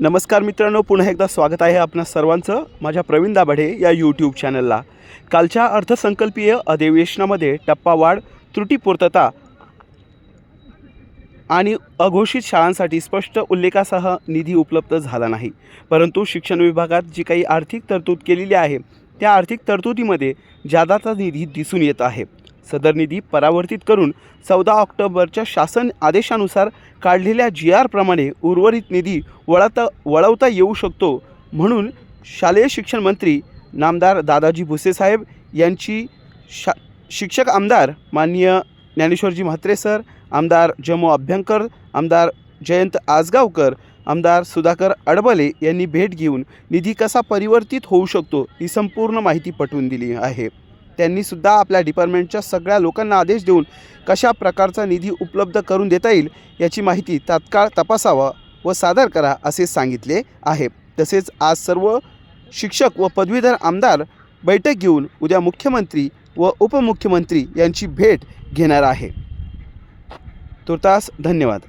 नमस्कार मित्रांनो पुन्हा एकदा स्वागत आहे आपणा सर्वांचं माझ्या प्रवीण दाभाडे या यूट्यूब चॅनलला कालच्या अर्थसंकल्पीय अधिवेशनामध्ये टप्पावाढ त्रुटीपूर्तता आणि अघोषित शाळांसाठी स्पष्ट उल्लेखासह निधी उपलब्ध झाला नाही. परंतु शिक्षण विभागात जी काही आर्थिक तरतूद केलेली आहे त्या आर्थिक तरतुदीमध्ये जादाचा निधी दिसून येत आहे. सदर निधी परावर्तित करून चौदा ऑक्टोबरच्या शासन आदेशानुसार काढलेल्या जी आरप्रमाणे उर्वरित निधी वळता वळवता येऊ शकतो म्हणून शालेय शिक्षण मंत्री नामदार दादाजी भुसेसाहेब यांची शा शिक्षक आमदार माननीय ज्ञानेश्वरजी म्हात्रे सर आमदार जमो अभ्यंकर आमदार जयंत आजगावकर आमदार सुधाकर अडबले यांनी भेट घेऊन निधी कसा परिवर्तित होऊ शकतो ही संपूर्ण माहिती पटवून दिली आहे. त्यांनीसुद्धा आपल्या डिपार्टमेंटच्या सगळ्या लोकांना आदेश देऊन कशा प्रकारचा निधी उपलब्ध करून देता येईल याची माहिती तात्काळ तपासावा व सादर करा असे सांगितले आहे. तसेच आज सर्व शिक्षक व पदवीधर आमदार बैठक घेऊन उद्या मुख्यमंत्री व उपमुख्यमंत्री यांची भेट घेणार आहे. तुर्तास धन्यवाद.